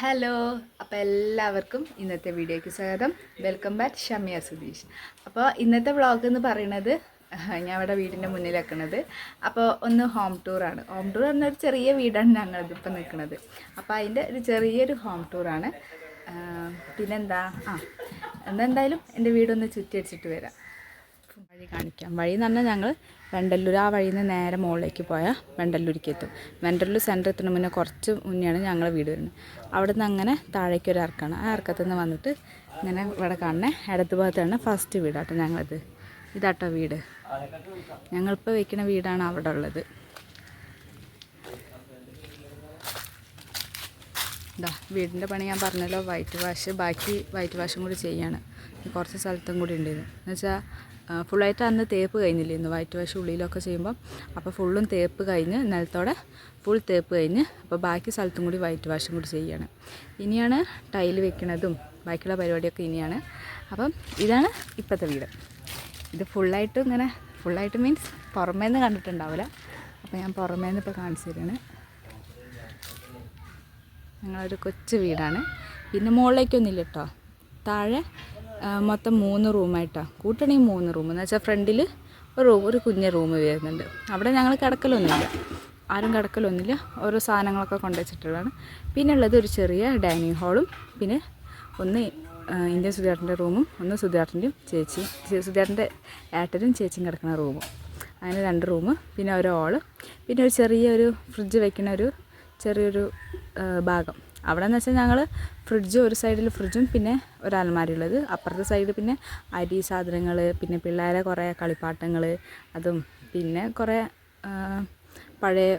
Hello അപ്പോൾ എല്ലാവർക്കും ഇന്നത്തെ വീഡിയോയ്ക്ക് സ്വാഗതം. Welcome back Shamiya Sudheesh. അപ്പോൾ ഇന്നത്തെ വ്ളോഗ് എന്ന് പറയുന്നത് ഞാൻ ഇവിടെ വീടിന്റെ മുന്നിൽ വെക്കുന്നത് അപ്പോൾ ഒന്ന് ഹോം ടൂറാണ് ഹോം ടൂർ എന്നൊരു ചെറിയ വീടാണ് ഞങ്ങളിതിപ്പോൾ നിൽക്കുന്നത് അപ്പോൾ അതിന്റെ ഒരു ചെറിയൊരു ഹോം ടൂറാണ് പിന്നെന്താ? ആ എന്നെന്തായാലും എന്റെ വീടൊന്ന് ചുറ്റി അടിച്ചിട്ട് വരാം. വഴി കാണിക്കാം. വഴി എന്ന് പറഞ്ഞാൽ ഞങ്ങൾ വെണ്ടല്ലൂർ ആ വഴിയിൽ നിന്ന് നേരെ മുകളിലേക്ക് പോയാൽ വെണ്ടല്ലൂരിക്ക് എത്തും. വെണ്ടല്ലൂർ സെന്റർ എത്തുന്ന മുന്നേ കുറച്ച് മുന്നെയാണ് ഞങ്ങളെ വീട് വരുന്നത്. അവിടെ നിന്ന് അങ്ങനെ താഴേക്ക് ഒരു ഇറക്കാണ് ആ ഇറക്കത്തു നിന്ന് വന്നിട്ട് ഇങ്ങനെ ഇവിടെ കാണുന്ന ഇടത് ഭാഗത്താണ് ഫസ്റ്റ് വീടാട്ടോ ഞങ്ങളത്. ഇതാട്ടോ വീട്. ഞങ്ങളിപ്പോൾ വയ്ക്കുന്ന വീടാണ് അവിടെ ഉള്ളത്. ഇതാ വീടിന്റെ പണി ഞാൻ പറഞ്ഞല്ലോ വൈറ്റ് വാഷ്. ബാക്കി വൈറ്റ് വാഷും കൂടി ചെയ്യാണ്. കുറച്ച് സ്ഥലത്തും കൂടി ഉണ്ടായിരുന്നു എന്ന് വെച്ചാൽ ഫുള്ളായിട്ട് അന്ന് തേപ്പ് കഴിഞ്ഞില്ലേ ഇന്ന് വൈറ്റ് വാഷ് ഉള്ളിലൊക്കെ ചെയ്യുമ്പം. അപ്പോൾ ഫുള്ളും തേപ്പ് കഴിഞ്ഞ് നിലത്തോടെ ഫുൾ തേപ്പ് കഴിഞ്ഞ് അപ്പോൾ ബാക്കി സ്ഥലത്തും കൂടി വൈറ്റ് വാഷും കൂടി ചെയ്യാണ്. ഇനിയാണ് ടൈൽ വെക്കുന്നതും ബാക്കിയുള്ള പരിപാടിയൊക്കെ ഇനിയാണ്. അപ്പം ഇതാണ് ഇപ്പോഴത്തെ വീട്. ഇത് ഫുള്ളായിട്ട് ഇങ്ങനെ ഫുള്ളായിട്ട് മീൻസ് പുറമേ നിന്ന് കണ്ടിട്ടുണ്ടാവില്ല. അപ്പോൾ ഞാൻ പുറമേ നിന്ന് ഇപ്പോൾ കാണിച്ചു തരുകയാണ് ഞങ്ങളൊരു കൊച്ചു വീടാണ്. പിന്നെ മുകളിലേക്കൊന്നുമില്ല കേട്ടോ താഴെ മൊത്തം മൂന്ന് റൂമായിട്ടാണ് കൂട്ടണമെങ്കിൽ മൂന്ന് റൂം. എന്ന് വെച്ചാൽ ഫ്രണ്ടിൽ ഒരു റൂം ഒരു കുഞ്ഞ് റൂം വരുന്നുണ്ട്. അവിടെ ഞങ്ങൾ കിടക്കലൊന്നുമില്ല. ആരും കിടക്കലൊന്നുമില്ല. ഓരോ സാധനങ്ങളൊക്കെ കൊണ്ടുവച്ചിട്ടുള്ളതാണ്. പിന്നെ ഉള്ളത് ഒരു ചെറിയ ഡൈനിങ് ഹാളും. പിന്നെ ഒന്ന് ഇന്ത്യൻ സുധാറിന്റെ റൂമും ഒന്ന് സുധാറിന്റെയും ചേച്ചി സുധാറിന്റെ ഏട്ടനും ചേച്ചിയും കിടക്കുന്ന റൂമും. അങ്ങനെ രണ്ട് റൂം പിന്നെ ഒരു ഹോൾ. പിന്നെ ഒരു ചെറിയൊരു ഫ്രിഡ്ജ് വെക്കുന്ന ഒരു ചെറിയൊരു ഭാഗം. അവിടെ എന്ന് വെച്ചാൽ ഞങ്ങൾ ഫ്രിഡ്ജ് ഒരു സൈഡിൽ ഫ്രിഡ്ജും പിന്നെ ഒരു അലമാരി ഉള്ളത് അപ്പുറത്തെ സൈഡിൽ പിന്നെ അരി സാധനങ്ങൾ പിന്നെ പിള്ളേരെ കുറേ കളിപ്പാട്ടങ്ങൾ അതും പിന്നെ കുറേ പഴയ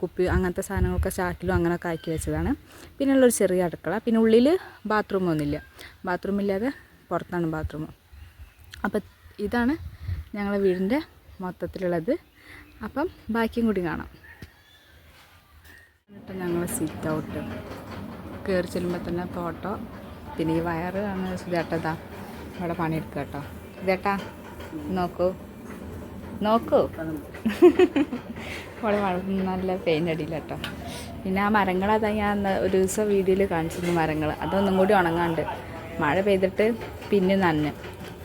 കുപ്പി അങ്ങനത്തെ സാധനങ്ങളൊക്കെ ചാക്കിലും അങ്ങനെയൊക്കെ ആക്കി വെച്ചതാണ്. പിന്നെ ഉള്ളൊരു ചെറിയ അടുക്കള. പിന്നെ ഉള്ളിൽ ബാത്റൂം ഇല്ലാതെ പുറത്താണ് ബാത്റൂം അപ്പം ഇതാണ് ഞങ്ങളെ വീടിന്റെ മൊത്തത്തിലുള്ളത്. അപ്പം ബാക്കിയും കൂടി കാണാം. എന്നിട്ട് ഞങ്ങൾ സിറ്റ് ഔട്ട് കയറി ചെല്ലുമ്പോൾ തന്നെ തോട്ടോ പിന്നെ ഈ വയറ് ആണ് സുധേട്ടതാ ഇവിടെ പണിയെടുക്കുക കേട്ടോ സുധേട്ടാ നോക്കൂ. നോക്കൂ. ഇവിടെ നല്ല പെയിന്റ് അടിയില്ല കേട്ടോ പിന്നെ ആ മരങ്ങളതാ ഞാൻ ഒരു ദിവസം വീഡിയോയിൽ കാണിച്ചിരുന്നു മരങ്ങൾ അതൊന്നും കൂടി ഉണങ്ങാണ്ട്. മഴ പെയ്തിട്ട് പിന്നെ നനഞ്ഞ്.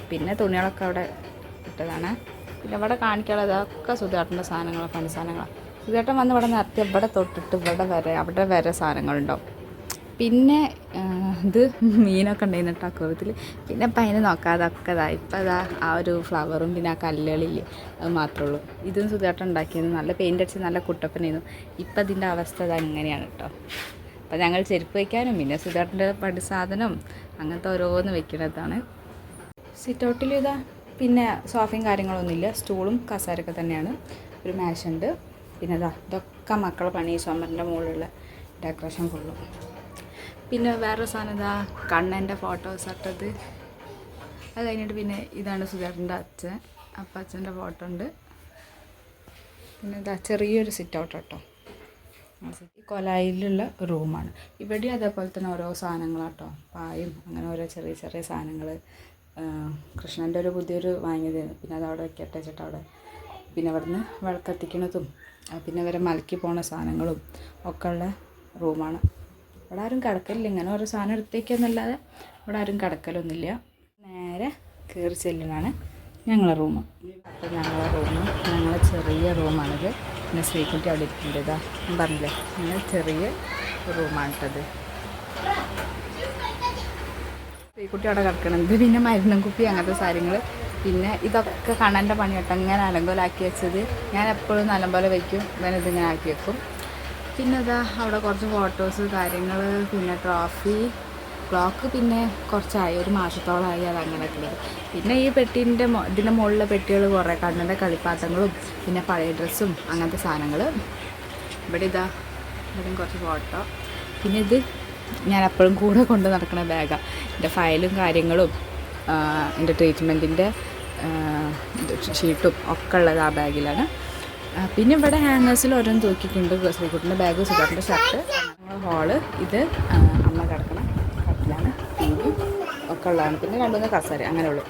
പിന്നെ തുണികളൊക്കെ അവിടെ ഇട്ടതാണ്. പിന്നെ ഇവിടെ കാണിക്കാനുള്ളത് അതൊക്കെ സുധേട്ടന്റെ സാധനങ്ങളാണ് പണി സാധനങ്ങളാണ് സുധേട്ടൻ വന്ന് ഇവിടെ നിർത്തി ഇവിടെ തൊട്ടിട്ട് ഇവിടെ വരെ അവിടെ വരെ സാധനങ്ങളുണ്ടാവും. പിന്നെ ഇത് മീനൊക്കെ ഉണ്ടായിരുന്നു കേട്ടോ പിന്നെ അപ്പം അതിനെ നോക്കാതെ ഒക്കെ ഇതാ ഇപ്പം അതാ ആ ഒരു ഫ്ലവറും പിന്നെ ആ കല്ലുകളില്ലേ അത് മാത്രമേ ഉള്ളൂ. ഇതും സുഖമായിട്ട് ഉണ്ടാക്കിയിരുന്നു. നല്ല പെയിന്റ് അടിച്ച് നല്ല കുട്ടപ്പനായിരുന്നു. ഇപ്പം അതിന്റെ അവസ്ഥ അത് അങ്ങനെയാണ് കേട്ടോ അപ്പം ഞങ്ങൾ ചെരുപ്പ് വയ്ക്കാനും പിന്നെ സുധേട്ടന്റെ പടി സാധനം അങ്ങനത്തെ ഓരോന്ന് വെക്കുന്നതാണ് സിറ്റ് ഔട്ടിൽ ഇതാ പിന്നെ സോഫയും കാര്യങ്ങളൊന്നുമില്ല സ്റ്റൂളും കസാരൊക്കെ തന്നെയാണ്. ഒരു മാഷുണ്ട് പിന്നെ ഇതാ ഇതൊക്കെ മക്കളെ പണി ചുമരിന്റെ മുകളിലുള്ള ഡെക്കറേഷൻ ഫുള്ളും പിന്നെ വേറൊരു സാധനം ഇതാ കണ്ണന്റെ ഫോട്ടോസ് ഇട്ടത്. അത് കഴിഞ്ഞിട്ട് പിന്നെ ഇതാണ് സുധേട്ടന്റെ അച്ഛൻ. അപ്പം അച്ഛന്റെ ഫോട്ടോ ഉണ്ട്. പിന്നെ ഇതാ ചെറിയൊരു സിറ്റ് ഔട്ട് കേട്ടോ കൊലായിലുള്ള റൂമാണ് ഇവിടെ അതേപോലെ തന്നെ ഓരോ സാധനങ്ങളാട്ടോ. പായും അങ്ങനെ ഓരോ ചെറിയ ചെറിയ സാധനങ്ങൾ. കൃഷ്ണന്റെ ഒരു പുതിയൊരു വാങ്ങിയത് പിന്നെ അത് അവിടെ വെക്കട്ടെ ചേട്ടാ അവിടെ. പിന്നെ അവിടുന്ന് വിളക്കത്തിക്കണതും പിന്നെ വരെ മലക്കി പോണ സാധനങ്ങളും ഒക്കെ ഉള്ള റൂമാണ് ഇവിടെ ആരും കിടക്കലില്ല. ഇങ്ങനെ ഓരോ സാധനം എടുത്തേക്കെന്നല്ലാതെ ഇവിടെ ആരും കിടക്കലൊന്നുമില്ല. നേരെ കയറി ചെല്ലുന്നതാണ് ഞങ്ങളെ റൂം. അപ്പോൾ ഞങ്ങളെ റൂം ഞങ്ങളെ ചെറിയ റൂമാണിത്. പിന്നെ സ്ത്രീക്കുട്ടി അവിടെ ഇരിക്കേണ്ടതാ പറഞ്ഞില്ലേ ഞങ്ങൾ ചെറിയ റൂമാണ് കേട്ടത് ശ്രീകുട്ടി അവിടെ കിടക്കണത് പിന്നെ മരുന്നും കുപ്പി അങ്ങനത്തെ കാര്യങ്ങൾ പിന്നെ ഇതൊക്കെ കണ്ണന്റെ പണിയൊക്കെ ഇങ്ങനെ അലങ്കോലാക്കി വെച്ചത്. ഞാൻ എപ്പോഴും നല്ലപോലെ വയ്ക്കും. ഇവൻ ഇതിങ്ങനെ ആക്കി വെക്കും. പിന്നെ ഇതാ അവിടെ കുറച്ച് ഫോട്ടോസ് കാര്യങ്ങൾ പിന്നെ ട്രോഫി ക്ലോക്ക് പിന്നെ കുറച്ചായി ഒരു മാസത്തോളമായി അത് അങ്ങനെ പിന്നെ ഈ പെട്ടീന്റെ ഇതിന്റെ മുകളിലെ പെട്ടികൾ കുറേ കണ്ണന്റെ കളിപ്പാട്ടങ്ങളും പിന്നെ പഴയ ഡ്രസ്സും അങ്ങനത്തെ സാധനങ്ങൾ ഇവിടെ ഇതാ ഇവിടെയും കുറച്ച് ഫോട്ടോ പിന്നെ ഇത് ഞാൻ എപ്പോഴും കൂടെ കൊണ്ട് നടക്കുന്ന ബാഗാണ് എന്റെ ഫയലും കാര്യങ്ങളും എന്റെ ട്രീറ്റ്മെന്റിന്റെ ഷീട്ടും ഒക്കെ ഉള്ളത് ആ ബാഗിലാണ് പിന്നെ ഇവിടെ ഹാങ്ങേഴ്സിൽ ഓരോന്ന് തൂക്കിയിട്ടുണ്ട്. ശ്രീകുട്ടിന്റെ ബാഗ് സുഖാട്ടിന്റെ ഷർട്ട് ഹോൾ ഇത് അമ്മ കിടക്കണം കട്ടിലാണ് ഒക്കെ ഉള്ളതാണ്. പിന്നെ രണ്ടുമൂന്ന് കസേര അങ്ങനെ ഉള്ളു.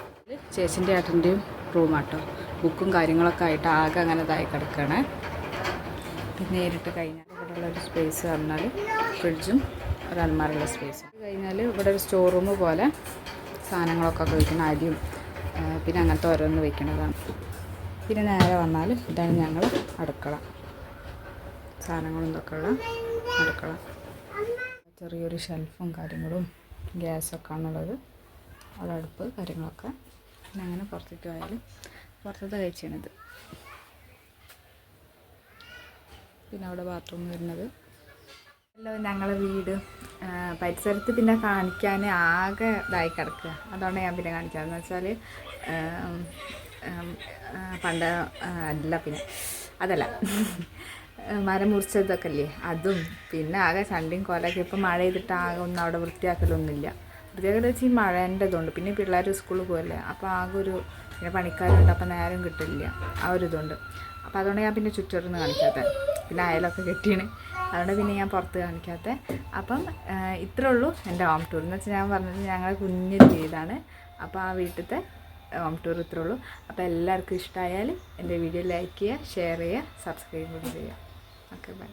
ചേച്ചിന്റെ ഏട്ടന്റെയും റൂമാട്ടോ ബുക്കും കാര്യങ്ങളൊക്കെ ആയിട്ട് ആകെ അങ്ങനെ ഇതായി കിടക്കുകയാണ് പിന്നെ നേരിട്ട് കഴിഞ്ഞാൽ ഇവിടെയുള്ള ഒരു സ്പേസ് പറഞ്ഞാൽ ഫ്രിഡ്ജും ഒരു അൽമാറുള്ള സ്പേസ് കഴിഞ്ഞാൽ ഇവിടെ ഒരു സ്റ്റോർ റൂം പോലെ സാധനങ്ങളൊക്കെ വയ്ക്കുന്ന അരിയും പിന്നെ അങ്ങനത്തെ ഓരോന്ന് വെക്കുന്നതാണ് പിന്നെ നേരെ വന്നാൽ ഇതാണ് ഞങ്ങൾ അടുക്കള. സാധനങ്ങളും ഇതൊക്കെയുള്ള അടുക്കള. ചെറിയൊരു ഷെൽഫും കാര്യങ്ങളും ഗ്യാസൊക്കെ ആണുള്ളത് അവിടെ അടുപ്പ് കാര്യങ്ങളൊക്കെ. പിന്നെ അങ്ങനെ പുറത്തേക്ക് പോയാൽ പുറത്തത്തെ കഴിച്ചാണിത്. പിന്നെ അവിടെ ബാത്റൂം വരുന്നത്. ഹലോ ഞങ്ങളെ വീട് പരിസരത്ത് പിന്നെ കാണിക്കാൻ ആകെ ഇതായി കിടക്കുക. അതുകൊണ്ട് ഞാൻ പിന്നെ കാണിക്കാമെന്ന് വെച്ചാൽ പണ്ട് അല്ല പിന്നെ അതല്ല. മരം മുറിച്ചതൊക്കെ അല്ലേ അതും പിന്നെ ആകെ ചണ്ടിയും കോലൊക്കെ ഇപ്പം മഴ ചെയ്തിട്ട് ആകെ ഒന്നും അവിടെ വൃത്തിയാക്കലൊന്നുമില്ല. വൃത്തിയാക്കൽ വെച്ച് ഈ മഴേന്റെ ഇതുണ്ട് പിന്നെ പിള്ളേർ സ്കൂളിൽ പോകല്ലേ അപ്പോൾ ആകെ ഒരു പിന്നെ പണിക്കാരുണ്ട്. അപ്പം നേരം കിട്ടില്ല. ആ ഒരു ഇതുണ്ട്. അപ്പോൾ അതുകൊണ്ട് ഞാൻ പിന്നെ ചുറ്റൊരുന്ന് കാണിക്കാത്ത. പിന്നെ അയലൊക്കെ കെട്ടിയാണ് അതുകൊണ്ട് പിന്നെ ഞാൻ പുറത്ത് കാണിക്കാത്ത. അപ്പം ഇത്രേ ഉള്ളൂ എന്റെ ഹോം ടൂർ. എന്ന് വെച്ചാൽ ഞാൻ പറഞ്ഞത് ഞങ്ങളെ കുഞ്ഞൊരു വീടാണ് അപ്പോൾ ആ വീട്ടിലത്തെ ഹോം ടൂർ ഇത്രേ ഉള്ളൂ. അപ്പോൾ എല്ലാവർക്കും ഇഷ്ടമായാൽ എന്റെ വീഡിയോ ലൈക്ക് ചെയ്യുക ഷെയർ ചെയ്യുക സബ്സ്ക്രൈബ് ചെയ്യുക. Okay bye